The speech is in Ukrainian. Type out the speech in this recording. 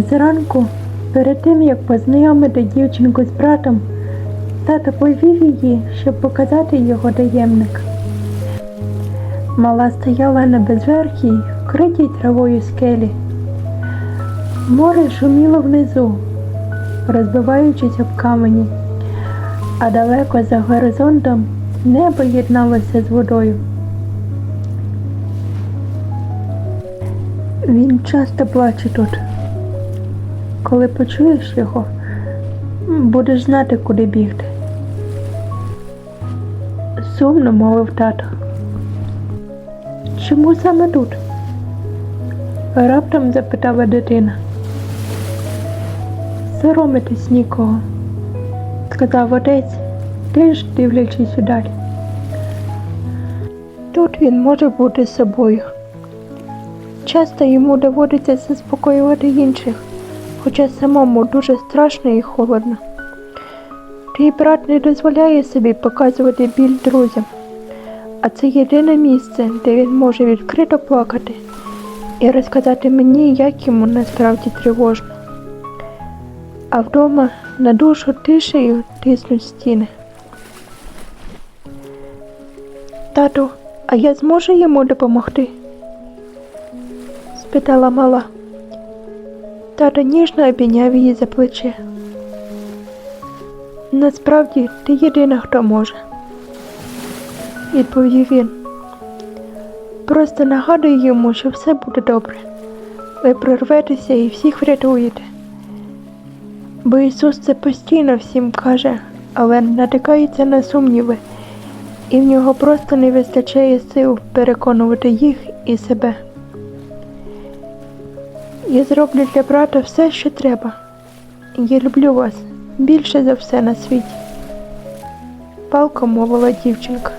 Зранку, перед тим як познайомити дівчинку з братом, тато повів її, щоб показати його таємник. Мала стояла на безверхій, вкритій травою скелі. Море шуміло внизу, розбиваючись об камені, а далеко за горизонтом небо єдналося з водою. Він часто плаче тут. Коли почуєш його, будеш знати, куди бігти. Сумно мовив тато. Чому саме тут? Раптом запитала дитина. Соромитись нікого, сказав отець, теж дивлячись удаль. Тут він може бути собою. Часто йому доводиться заспокоювати інших, хоча самому дуже страшно і холодно. Твій брат не дозволяє собі показувати біль друзям, а це єдине місце, де він може відкрито плакати і розказати мені, як йому насправді тривожно. А вдома на душу тишею тиснуть стіни. Тату, а я зможу йому допомогти? спитала мала. Тато ніжно обійняв її за плече. Насправді ти єдина, хто може, відповів він. Просто нагадуй йому, що все буде добре. Ви прорветеся і всіх врятуєте. Бо Ісус це постійно всім каже, але натикається на сумніви, і в нього просто не вистачає сил переконувати їх і себе. Я зроблю для брата все, що треба. Я люблю вас більше за все на світі. Палко мовила дівчинка.